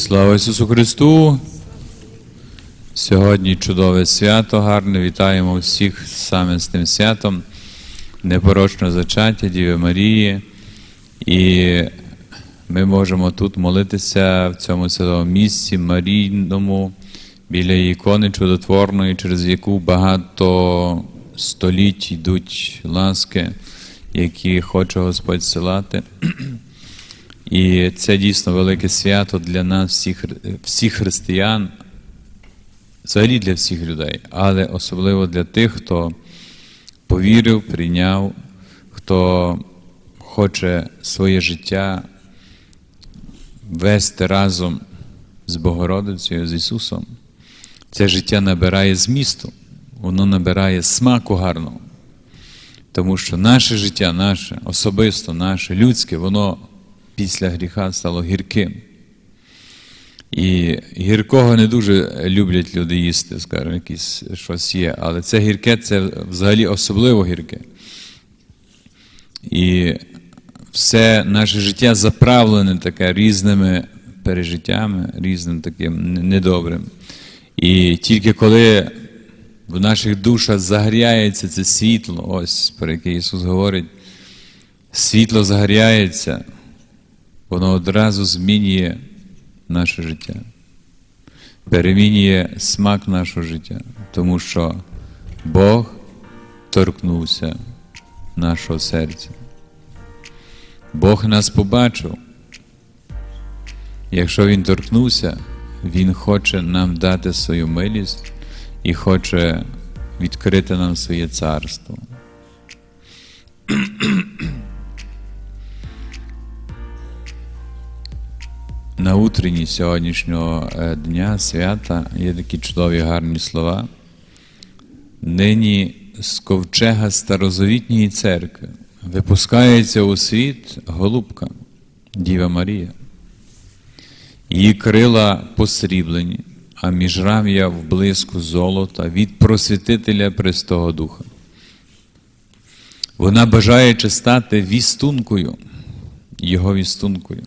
Слава Ісусу Христу! Сьогодні чудове свято, гарне. Вітаємо всіх саме з тим святом, непорочне зачаття Діви Марії. І ми можемо тут молитися в цьому святому місці Марійному, біля ікони чудотворної, через яку багато століть йдуть ласки, які хоче Господь силати. І це дійсно велике свято для нас, всіх, всіх християн, взагалі для всіх людей, але особливо для тих, хто повірив, прийняв, хто хоче своє життя вести разом з Богородицею, з Ісусом. Це життя набирає змісту, воно набирає смаку гарного. Тому що наше життя, наше, особисто наше, людське, воно після гріха стало гірким. І гіркого не дуже люблять люди їсти, скажімо, якісь щось є. Але це гірке це взагалі особливо гірке. І все наше життя заправлене таке різними пережиттями, різним таким недобрим. І тільки коли в наших душах загоряється це світло, ось про яке Ісус говорить, світло загоряється, воно одразу змінює наше життя, перемінює смак нашого життя, тому що Бог торкнувся нашого серця. Бог нас побачив. Якщо Він торкнувся, Він хоче нам дати свою милість і хоче відкрити нам своє царство. На утренні сьогоднішнього е, дня свята є такі чудові гарні слова. Нині з ковчега старозавітньої церкви випускається у світ голубка Діва Марія. Її крила посріблені, а міжрам'я в блиску золота від просвітителя Престого Духа. Вона бажаючи стати вістункою, Його вістункою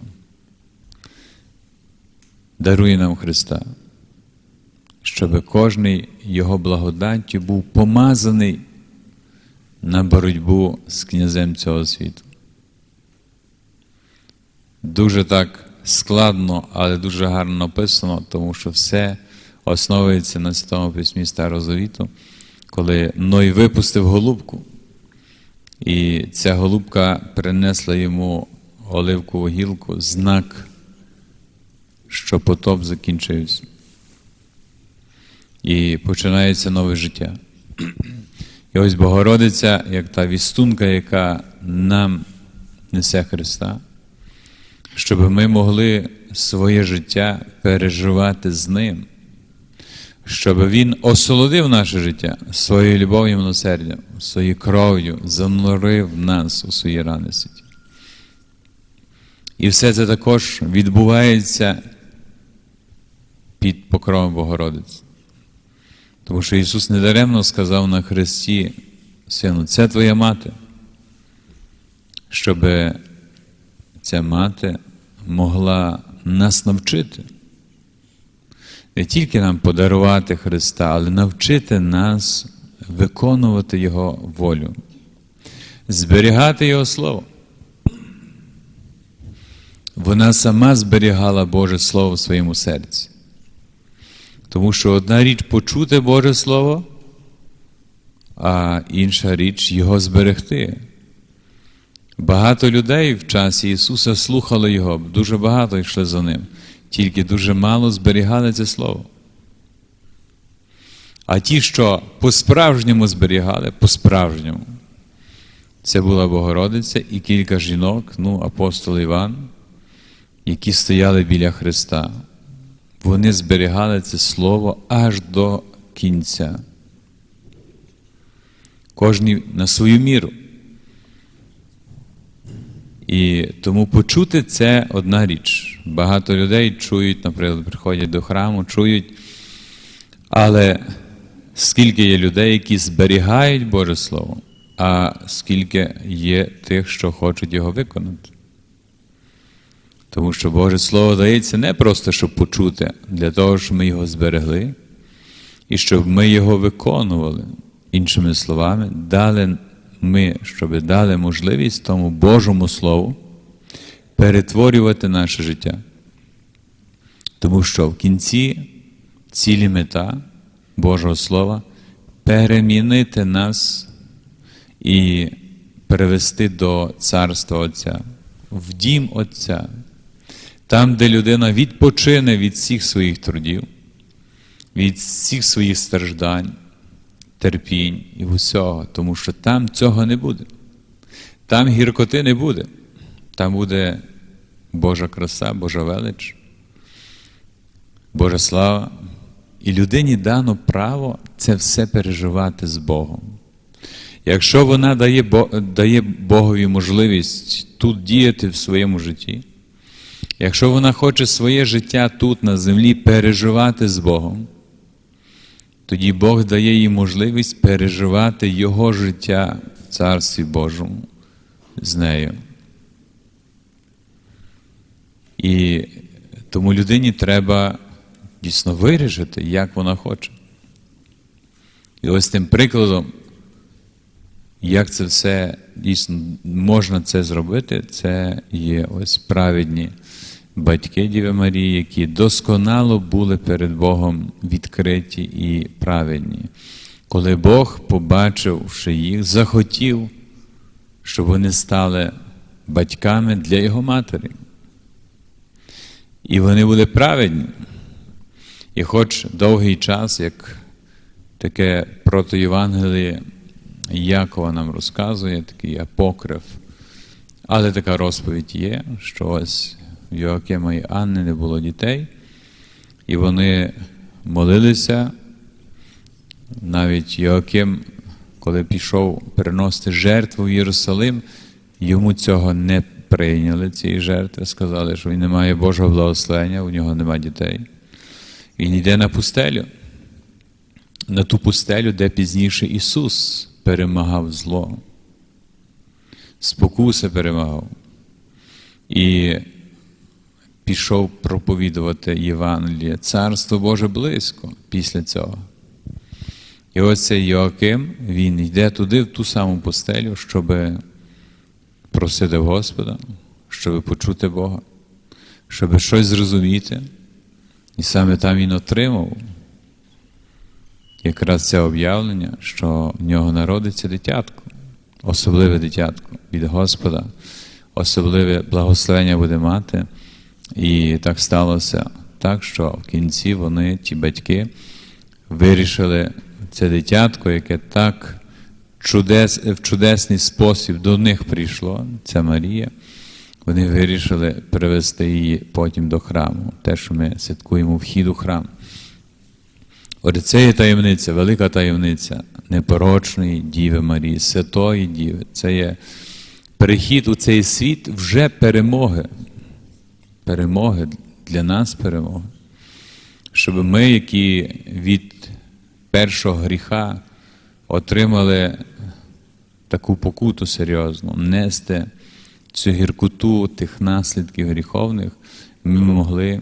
дарує нам Христа, щоб кожний Його благодаттю був помазаний на боротьбу з князем цього світу. Дуже так складно, але дуже гарно написано, тому що все основується на Святому Письмі Старого Завіту, коли Ной випустив голубку, і ця голубка принесла йому оливкову гілку, знак що потоп закінчився. І починається нове життя. І ось Богородиця, як та вістунка, яка нам несе Христа, щоб ми могли своє життя переживати з Ним, щоб Він осолодив наше життя своєю любов'ю милосердям, своєю кров'ю, занурив нас у свої рани світі. І все це також відбувається під покровом Богородиці. Тому що Ісус недаремно сказав на Христі, Сину, це твоя мати, щоб ця мати могла нас навчити. Не тільки нам подарувати Христа, але навчити нас виконувати Його волю, зберігати Його Слово. Вона сама зберігала Боже Слово в своєму серці. Тому що одна річ почути Боже Слово, а інша річ його зберегти. Багато людей в часі Ісуса слухали Його, дуже багато йшли за Ним, тільки дуже мало зберігали це Слово. А ті, що по-справжньому зберігали, по-справжньому, це була Богородиця і кілька жінок, ну, апостол Іван, які стояли біля Христа. Вони зберігали це слово аж до кінця. Кожний на свою міру. І тому почути це одна річ. Багато людей чують, наприклад, приходять до храму, чують. Але скільки є людей, які зберігають Боже Слово, а скільки є тих, що хочуть його виконати. Тому що Боже Слово дається не просто, щоб почути, для того, щоб ми його зберегли і щоб ми його виконували. Іншими словами, дали ми, щоб дали можливість тому Божому Слову перетворювати наше життя. Тому що в кінці цілі мета Божого Слова перемінити нас і перевести до Царства Отця, в дім Отця, там, де людина відпочине від всіх своїх трудів, від всіх своїх страждань, терпінь і усього, тому що там цього не буде. Там гіркоти не буде. Там буде Божа краса, Божа велич, Божа слава. І людині дано право це все переживати з Богом. Якщо вона дає, дає Богові можливість тут діяти в своєму житті, якщо вона хоче своє життя тут на землі переживати з Богом, тоді Бог дає їй можливість переживати Його життя в Царстві Божому з нею. І тому людині треба дійсно вирішити, як вона хоче. І ось тим прикладом, як це все дійсно можна це зробити, це є ось праведні батьки Діви Марії, які досконало були перед Богом відкриті і праведні. Коли Бог, побачивши їх, захотів, щоб вони стали батьками для його матері. І вони були праведні. І хоч довгий час, як таке протоєвангеліє Якова нам розказує, такий апокриф, але така розповідь є, що ось Йоакима і Анни не було дітей, і вони молилися. Навіть Йоаким, коли пішов переносити жертву в Єрусалим, йому цього не прийняли, цієї жертви, сказали, що він не має Божого благословення, у нього немає дітей. Він йде на пустелю, на ту пустелю, де пізніше Ісус перемагав зло, спокуси перемагав і пішов проповідувати Євангеліє. Царство Боже близько після цього. І ось цей Йоаким, він йде туди, в ту саму пустелю, щоб просити Господа, щоб почути Бога, щоб щось зрозуміти. І саме там він отримав якраз це об'явлення, що в нього народиться дитятко, особливе дитятко від Господа, особливе благословення буде мати. І так сталося так, що в кінці вони, ті батьки, вирішили це дитятко, яке так чудес, в чудесний спосіб до них прийшло, ця Марія. Вони вирішили привести її потім до храму, те, що ми святкуємо вхід у храм. Отже, це є таємниця, велика таємниця непорочної Діви Марії, Святої Діви. Це є перехід у цей світ вже перемоги. Перемоги для нас перемоги. Щоб ми, які від першого гріха отримали таку покуту серйозну, нести цю гіркоту тих наслідків гріховних, ми могли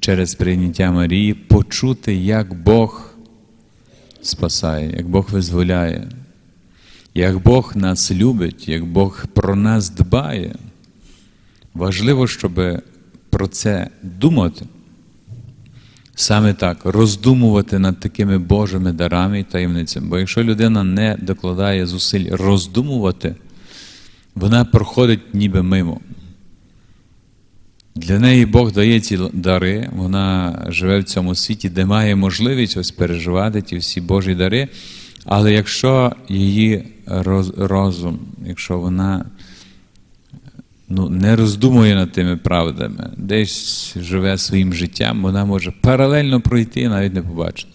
через прийняття Марії почути, як Бог спасає, як Бог визволяє, як Бог нас любить, як Бог про нас дбає. Важливо, щоб про це думати. Саме так, роздумувати над такими Божими дарами і таємницями. Бо якщо людина не докладає зусиль роздумувати, вона проходить ніби мимо. Для неї Бог дає ці дари, вона живе в цьому світі, де має можливість ось переживати ті всі Божі дари. Але якщо її розум, якщо вона ну, не роздумує над тими правдами, десь живе своїм життям, вона може паралельно пройти і навіть не побачити.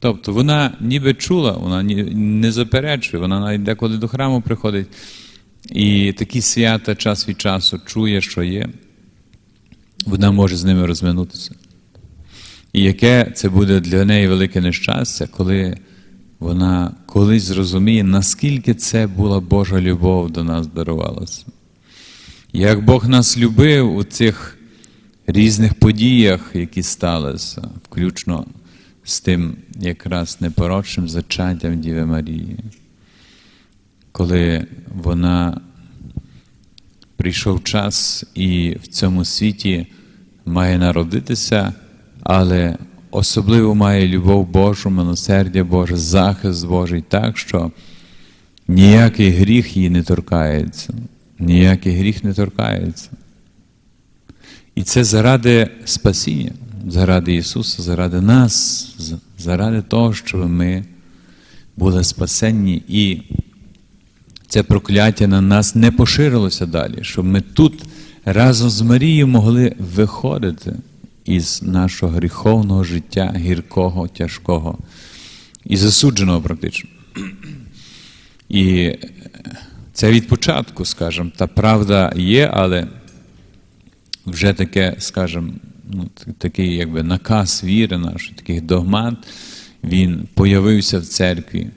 Тобто вона ніби чула, вона не заперечує, вона навіть деколи до храму приходить. І такі свята час від часу чує, що є, вона може з ними розминутися. І яке це буде для неї велике нещастя, коли вона колись зрозуміє, наскільки це була Божа любов до нас дарувалася. Як Бог нас любив у цих різних подіях, які сталися, включно з тим якраз непорочним зачаттям Діви Марії, коли вона прийшов час і в цьому світі має народитися, але особливо має любов Божу, милосердя Боже, захист Божий так, що ніякий гріх її не торкається. Ніякий гріх не торкається. І це заради спасіння, заради Ісуса, заради нас, заради того, щоб ми були спасенні і це прокляття на нас не поширилося далі, щоб ми тут разом з Марією могли виходити із нашого гріховного життя, гіркого, тяжкого і засудженого практично. І це від початку, скажімо, та правда є, але вже таке, скажімо, ну, такий якби наказ віри нашої, таких догмат, він появився в церкві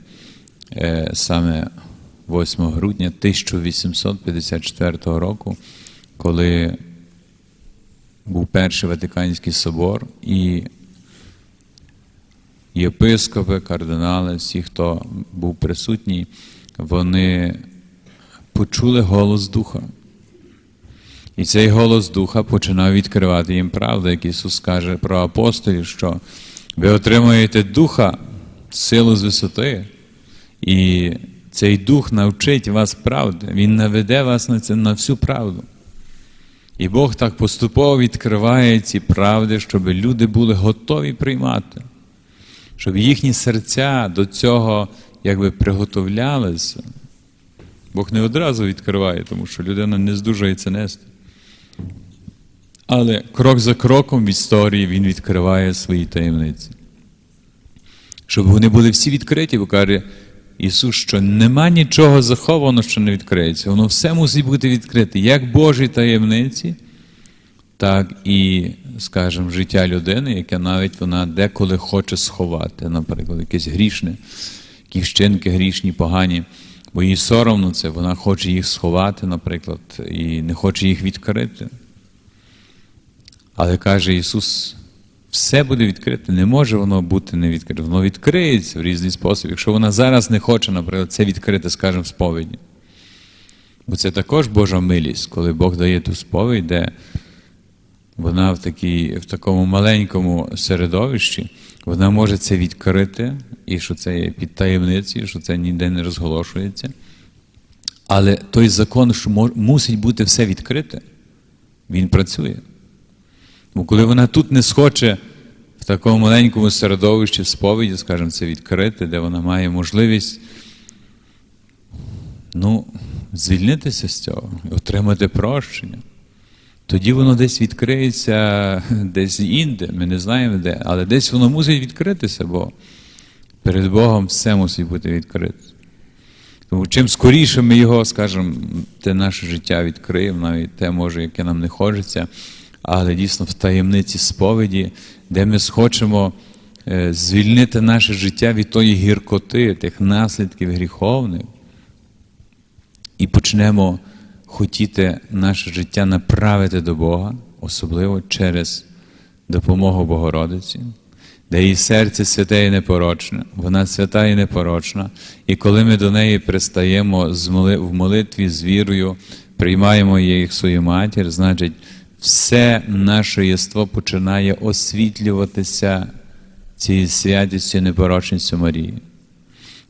е, саме 8 грудня 1854 року, коли був перший Ватиканський собор, і єпископи, кардинали, всі, хто був присутній, вони почули голос Духа. І цей голос Духа починав відкривати їм правду, як Ісус каже про апостолів, що ви отримуєте Духа, силу з висоти, і цей Дух навчить вас правди, Він наведе вас на, це, на всю правду. І Бог так поступово відкриває ці правди, щоб люди були готові приймати, щоб їхні серця до цього якби приготовлялися. Бог не одразу відкриває, тому що людина не здужує це нести. Але крок за кроком в історії він відкриває свої таємниці. Щоб вони були всі відкриті, бо каже Ісус, що нема нічого заховано, що не відкриється. Воно все мусить бути відкрите, як Божі таємниці, так і, скажімо, життя людини, яке навіть вона деколи хоче сховати, наприклад, якесь грішне, якісь вчинки грішні, погані. Бо їй соромно це, вона хоче їх сховати, наприклад, і не хоче їх відкрити. Але каже Ісус, все буде відкрите, не може воно бути не відкрите. Воно відкриється в різний спосіб. Якщо вона зараз не хоче, наприклад, це відкрити, скажімо, в сповіді. Бо це також Божа милість, коли Бог дає ту сповідь, де вона в, такій, в такому маленькому середовищі, вона може це відкрити, і що це є під таємницею, що це ніде не розголошується. Але той закон, що мусить бути все відкрите, він працює. Бо коли вона тут не схоче в такому маленькому середовищі сповіді, скажімо, це відкрити, де вона має можливість ну, звільнитися з цього, отримати прощення, тоді воно десь відкриється десь інде, ми не знаємо де, але десь воно мусить відкритися, бо перед Богом все мусить бути відкрите. Тому чим скоріше ми його, скажімо, те наше життя відкриємо, навіть те, може, яке нам не хочеться, але дійсно в таємниці сповіді, де ми схочемо е, звільнити наше життя від тої гіркоти, тих наслідків гріховних, і почнемо хотіти наше життя направити до Бога, особливо через допомогу Богородиці, де її серце святе і непорочне, вона свята і непорочна, і коли ми до неї пристаємо в молитві з вірою, приймаємо її свою матір, значить, все наше єство починає освітлюватися цією святістю і непорочністю Марії.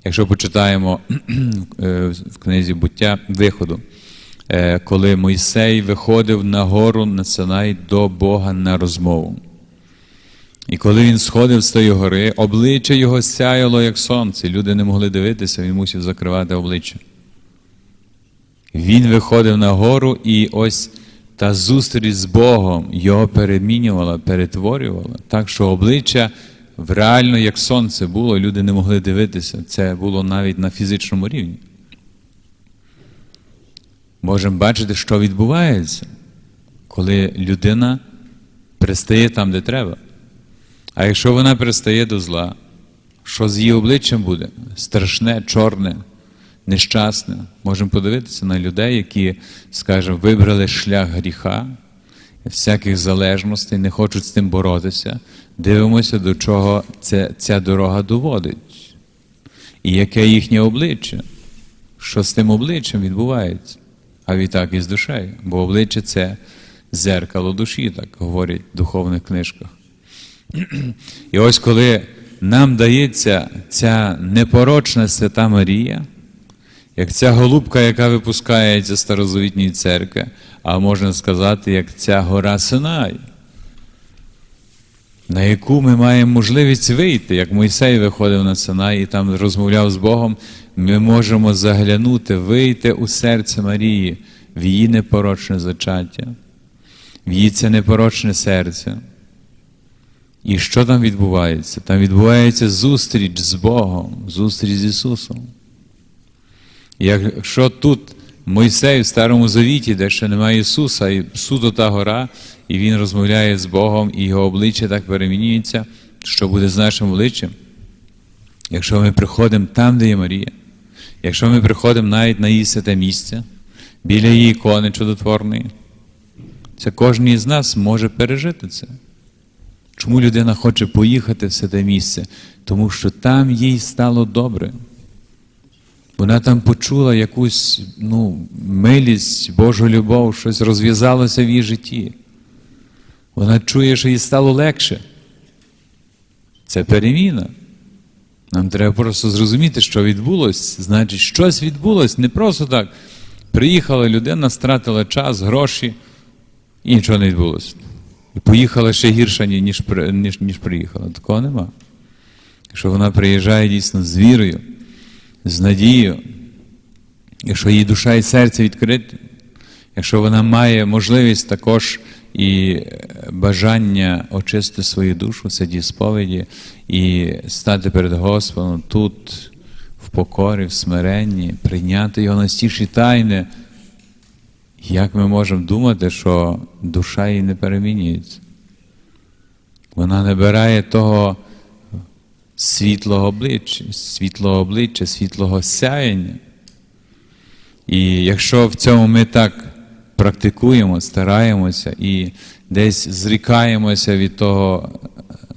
Якщо почитаємо е, в книзі буття виходу, коли Мойсей виходив на гору на Синай до Бога на розмову. І коли він сходив з тої гори, обличчя його сяяло, як сонце. Люди не могли дивитися, він мусив закривати обличчя. Він виходив на гору, і ось та зустріч з Богом його перемінювала, перетворювала, так що обличчя реально як сонце було, люди не могли дивитися. Це було навіть на фізичному рівні. Можемо бачити, що відбувається, коли людина пристає там, де треба. А якщо вона пристає до зла, що з її обличчям буде? Страшне, чорне, нещасне. Можемо подивитися на людей, які, скажімо, вибрали шлях гріха, всяких залежностей, не хочуть з тим боротися. Дивимося, до чого це, ця дорога доводить. І яке їхнє обличчя, що з тим обличчям відбувається, а відтак і з душею. Бо обличчя це зеркало душі, так говорять в духовних книжках. І ось коли нам дається ця непорочна свята Марія, як ця голубка, яка випускається з церкви, а можна сказати, як ця гора Синай, на яку ми маємо можливість вийти, як Мойсей виходив на Синай і там розмовляв з Богом, ми можемо заглянути, вийти у серце Марії, в її непорочне зачаття, в її це непорочне серце. І що там відбувається? Там відбувається зустріч з Богом, зустріч з Ісусом. Якщо тут Мойсей в Старому Завіті, де ще немає Ісуса, і суто та гора, і Він розмовляє з Богом, і його обличчя так перемінюється, що буде з нашим обличчям? Якщо ми приходимо там, де є Марія, якщо ми приходимо навіть на її святе місце, біля її ікони чудотворної, це кожен із нас може пережити це. Чому людина хоче поїхати в святе місце? Тому що там їй стало добре. Вона там почула якусь ну, милість, Божу любов, щось розв'язалося в її житті. Вона чує, що їй стало легше. Це переміна. Нам треба просто зрозуміти, що відбулося. Значить, щось відбулося. Не просто так. Приїхала людина, стратила час, гроші, і нічого не відбулося. І поїхала ще гірше, ніж, ніж, ніж приїхала. Такого нема. Якщо вона приїжджає дійсно з вірою, з надією, якщо її душа і серце відкриті, якщо вона має можливість також і бажання очистити свою душу, сиді сповіді і стати перед Господом тут, в покорі, в смиренні, прийняти його настільші тайни, як ми можемо думати, що душа її не перемінюється? Вона набирає того світлого обличчя, світлого обличчя, світлого сяєння. І якщо в цьому ми так практикуємо, стараємося і десь зрікаємося від того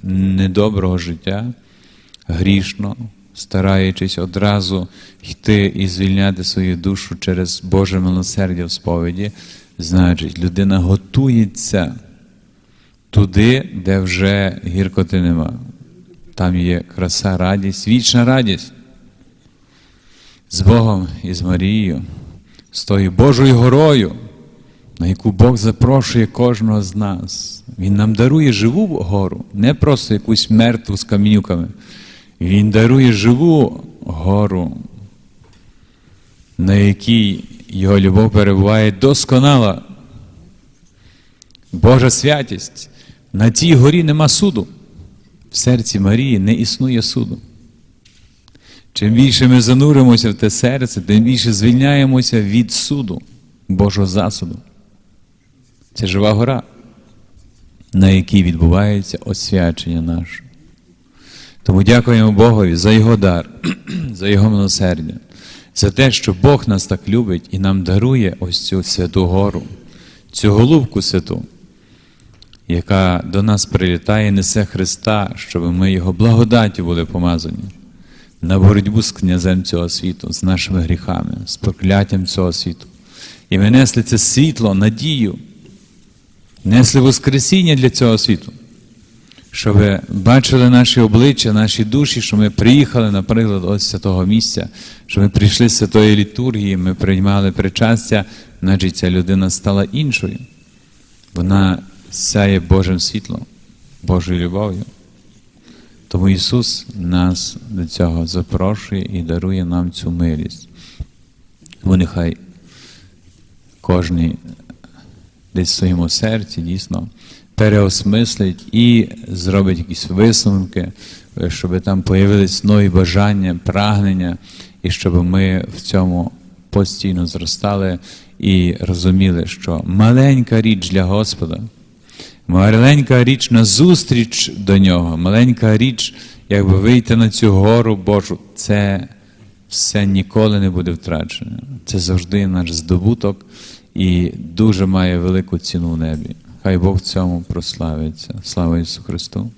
недоброго життя, грішно, стараючись одразу йти і звільняти свою душу через Боже милосердя в сповіді, значить, людина готується туди, де вже гіркоти нема. Там є краса, радість, вічна радість. З Богом і з Марією, з тою Божою горою, на яку Бог запрошує кожного з нас. Він нам дарує живу гору, не просто якусь мертву з камінюками. Він дарує живу гору, на якій його любов перебуває досконала. Божа святість. На цій горі нема суду. В серці Марії не існує суду. Чим більше ми зануримося в те серце, тим більше звільняємося від суду, Божого засуду. Це жива гора, на якій відбувається освячення наше. Тому дякуємо Богові за Його дар, за Його милосердя, за те, що Бог нас так любить і нам дарує ось цю святу гору, цю голубку святу, яка до нас прилітає, несе Христа, щоб ми Його благодаті були помазані на боротьбу з князем цього світу, з нашими гріхами, з прокляттям цього світу. І ми несли це світло, надію, несли Воскресіння для цього світу, щоб ви бачили наші обличчя, наші душі, що ми приїхали, наприклад, ось з святого місця, що ми прийшли з святої літургії, ми приймали причастя, значить ця людина стала іншою. Вона сяє Божим світлом, Божою любов'ю. Тому Ісус нас до цього запрошує і дарує нам цю милість. Тому нехай кожен десь в своєму серці дійсно переосмислить і зробить якісь висновки, щоб там появились нові бажання, прагнення, і щоб ми в цьому постійно зростали і розуміли, що маленька річ для Господа. Маленька річ на зустріч до нього, маленька річ, якби вийти на цю гору Божу, це все ніколи не буде втрачене. Це завжди наш здобуток і дуже має велику ціну в небі. Хай Бог в цьому прославиться. Слава Ісусу Христу!